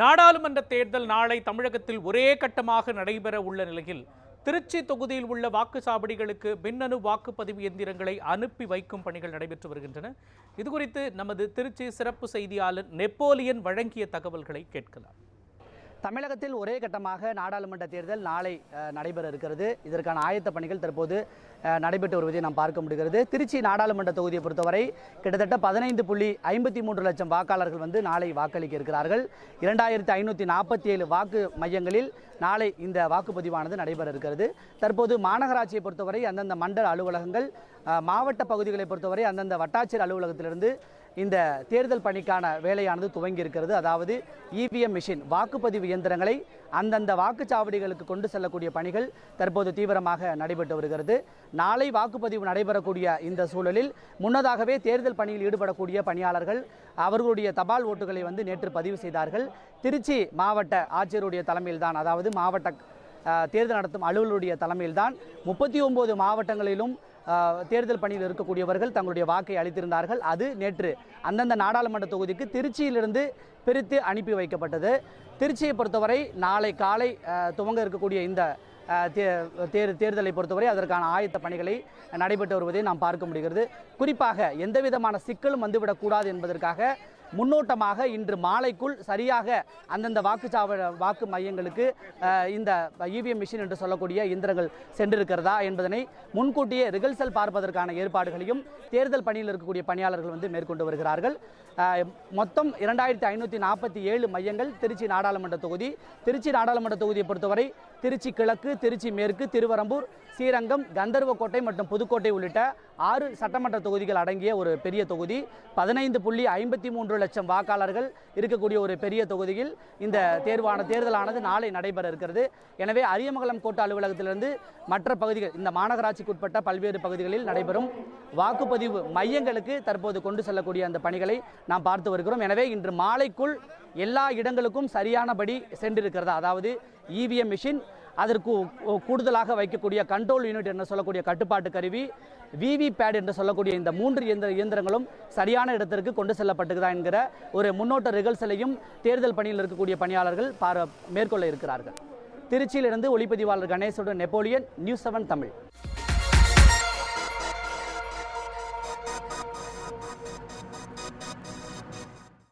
நாடாளுமன்ற தேர்தல் நாளை தமிழகத்தில் ஒரே கட்டமாக நடைபெற உள்ள நிலையில் திருச்சி தொகுதியில் உள்ள வாக்குச்சாவடிகளுக்கு மின்னணு வாக்குப்பதிவு எந்திரங்களை அனுப்பி வைக்கும் பணிகள் நடைபெற்று வருகின்றன. இதுகுறித்து நமது திருச்சி சிறப்பு செய்தியாளர் நெப்போலியன் வழங்கிய தகவல்களை கேட்கலாம். தமிழகத்தில் ஒரே கட்டமாக நாடாளுமன்ற தேர்தல் நாளை நடைபெற இருக்கிறது. இதற்கான ஆயத்த பணிகள் தற்போது நடைபெற்று வருவதை நாம் பார்க்க முடிகிறது. திருச்சி நாடாளுமன்ற தொகுதியை பொறுத்தவரை கிட்டத்தட்ட பதினைந்து புள்ளி ஐம்பத்தி மூன்று லட்சம் வாக்காளர்கள் வந்து நாளை வாக்களிக்க இருக்கிறார்கள். இரண்டாயிரத்தி ஐநூற்றி நாற்பத்தி ஏழு வாக்கு மையங்களில் நாளை இந்த வாக்குப்பதிவானது நடைபெற இருக்கிறது. தற்போது மாநகராட்சியை பொறுத்தவரை அந்தந்த மண்டல அலுவலகங்கள் மாவட்ட பகுதிகளை பொறுத்தவரை அந்தந்த வட்டாட்சியர் அலுவலகத்திலிருந்து இந்த தேர்தல் பணிக்கான வேலையானது துவங்கி இருக்கிறது அதாவது இவிஎம் மிஷின் வாக்குப்பதிவு இயந்திரங்களை அந்தந்த வாக்குச்சாவடிகளுக்கு கொண்டு செல்லக்கூடிய பணிகள் தற்போது தீவிரமாக நடைபெற்று வருகிறது. நாளை வாக்குப்பதிவு நடைபெறக்கூடிய இந்த சூழலில் முன்னதாகவே தேர்தல் பணியில் ஈடுபடக்கூடிய பணியாளர்கள் அவர்களுடைய தபால் ஓட்டுகளை வந்து நேற்று பதிவு செய்தார்கள். திருச்சி மாவட்ட ஆட்சியருடைய தலைமையில்தான் அதாவது மாவட்ட தேர்தல் நடத்தும் அலுவலருடைய தலைமையில்தான் முப்பத்தி ஒன்பது மாவட்டங்களிலும் தேர்தல் பணியில் இருக்கக்கூடியவர்கள் தங்களுடைய வாக்கை அளித்திருந்தார்கள். அது நேற்று அந்தந்த நாடாளுமன்ற தொகுதிக்கு திருச்சியிலிருந்து பிரித்து அனுப்பி வைக்கப்பட்டது. திருச்சியை பொறுத்தவரை நாளை காலை துவங்க இருக்கக்கூடிய இந்த தே- தேர் தேர்தலை பொறுத்தவரை அதற்கான ஆயத்த பணிகளை நடைபெற்று வருவதை நாம் பார்க்க முடிகிறது. குறிப்பாக எந்தவிதமான சிக்கலும் வந்துவிடக்கூடாது என்பதற்காக முன்னோட்டமாக இன்று மாலைக்குள் சரியாக அந்தந்த வாக்குச்சாவ வாக்கு மையங்களுக்கு இந்த இவிஎம் மிஷின் என்று சொல்லக்கூடிய இயந்திரங்கள் சென்றிருக்கிறதா என்பதனை முன்கூட்டியே ரிகல்சல் பார்ப்பதற்கான ஏற்பாடுகளையும் தேர்தல் பணியில் இருக்கக்கூடிய பணியாளர்கள் வந்து மேற்கொண்டு வருகிறார்கள். மொத்தம் இரண்டாயிரத்தி ஐநூற்றி நாற்பத்தி ஏழு மையங்கள் திருச்சி நாடாளுமன்ற தொகுதி. திருச்சி நாடாளுமன்ற தொகுதியை பொறுத்தவரை திருச்சி கிழக்கு திருச்சி மேற்கு திருவரம்பூர் ஸ்ரீரங்கம் கந்தர்வக்கோட்டை மற்றும் புதுக்கோட்டை உள்ளிட்ட ஆறு சட்டமன்ற தொகுதிகள் அடங்கிய ஒரு பெரிய தொகுதி. பதினைந்து புள்ளி ஐம்பத்தி மூன்று லட்சம் வாக்காளர்கள் இருக்கக்கூடிய ஒரு பெரிய தொகுதியில் இந்த தேர்வான தேர்தலானது நாளை நடைபெற இருக்கிறது. எனவே அரியமங்கலம் கோட்ட அலுவலகத்திலிருந்து மற்ற பகுதிகள் இந்த மாநகராட்சிக்குட்பட்ட பல்வேறு பகுதிகளில் நடைபெறும் வாக்குப்பதிவு மையங்களுக்கு தற்போது கொண்டு செல்லக்கூடிய அந்த பணிகளை நாம் பார்த்து வருகிறோம். எனவே இன்று மாலைக்குள் எல்லா இடங்களுக்கும் சரியானபடி சென்றிருக்கிறதா? அதாவது இவிஎம் மிஷின் அதற்கு கூடுதலாக வைக்கக்கூடிய கண்ட்ரோல் யூனிட் என்று சொல்லக்கூடிய கட்டுப்பாட்டு கருவி விவி பேட் என்று சொல்லக்கூடிய இந்த மூன்று இயந்திர இயந்திரங்களும் சரியான இடத்திற்கு கொண்டு செல்லப்பட்டுதா என்கிற ஒரு முன்னோட்ட ரிகல்சலையும் தேர்தல் பணியில் இருக்கக்கூடிய பணியாளர்கள் பார மேற்கொள்ள இருக்கிறார்கள். திருச்சியிலிருந்து ஒளிப்பதிவாளர் கணேசுடன் நெப்போலியன் நியூஸ் செவன் தமிழ்.